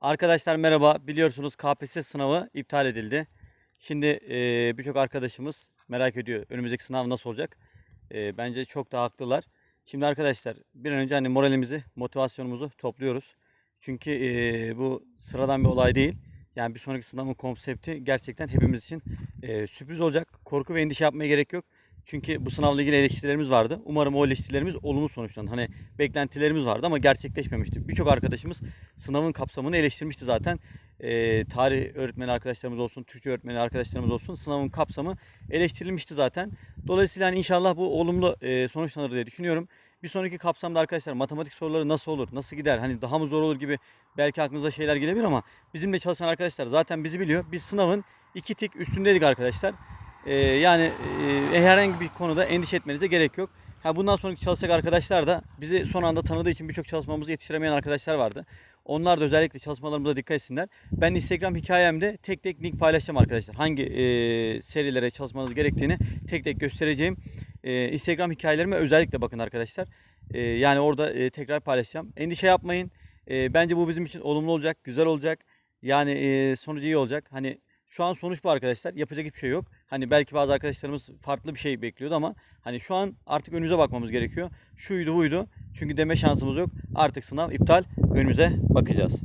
Arkadaşlar merhaba. Biliyorsunuz KPSS sınavı iptal edildi. Şimdi e, birçok arkadaşımız merak ediyor önümüzdeki sınav nasıl olacak. E, bence çok da haklılar. Şimdi arkadaşlar bir an önce hani moralimizi, motivasyonumuzu topluyoruz. Çünkü e, bu sıradan bir olay değil. Yani bir sonraki sınavın konsepti gerçekten hepimiz için e, sürpriz olacak. Korku ve endişe yapmaya gerek yok. Çünkü bu sınavla ilgili eleştirilerimiz vardı. Umarım o eleştirilerimiz olumlu sonuçlanır. Hani beklentilerimiz vardı ama gerçekleşmemişti. Birçok arkadaşımız sınavın kapsamını eleştirmişti zaten. Ee, tarih öğretmeni arkadaşlarımız olsun, Türkçe öğretmeni arkadaşlarımız olsun sınavın kapsamı eleştirilmişti zaten. Dolayısıyla hani inşallah bu olumlu e, sonuçlanır diye düşünüyorum. Bir sonraki kapsamda arkadaşlar matematik soruları nasıl olur, nasıl gider, hani daha mı zor olur gibi belki aklınıza şeyler gelebilir ama bizimle çalışan arkadaşlar zaten bizi biliyor. Biz sınavın iki tik üstündeydik arkadaşlar. Ee, yani e, herhangi bir konuda endişe etmenize gerek yok. Ha, bundan sonraki çalışacak arkadaşlar da bizi son anda tanıdığı için birçok çalışmamızı yetiştiremeyen arkadaşlar vardı. Onlar da özellikle çalışmalarımıza dikkat etsinler. Ben Instagram hikayemde tek tek link paylaşacağım arkadaşlar. Hangi e, serilere çalışmanız gerektiğini tek tek göstereceğim. E, Instagram hikayelerime özellikle bakın arkadaşlar. E, yani orada e, tekrar paylaşacağım. Endişe yapmayın. E, bence bu bizim için olumlu olacak, güzel olacak. Yani e, sonucu iyi olacak. Hani şu an sonuç bu arkadaşlar. Yapacak hiçbir şey yok. Hani belki bazı arkadaşlarımız farklı bir şey bekliyordu ama hani şu an artık önümüze bakmamız gerekiyor. Şuydu buydu. Çünkü deme şansımız yok. Artık sınav iptal. Önümüze bakacağız.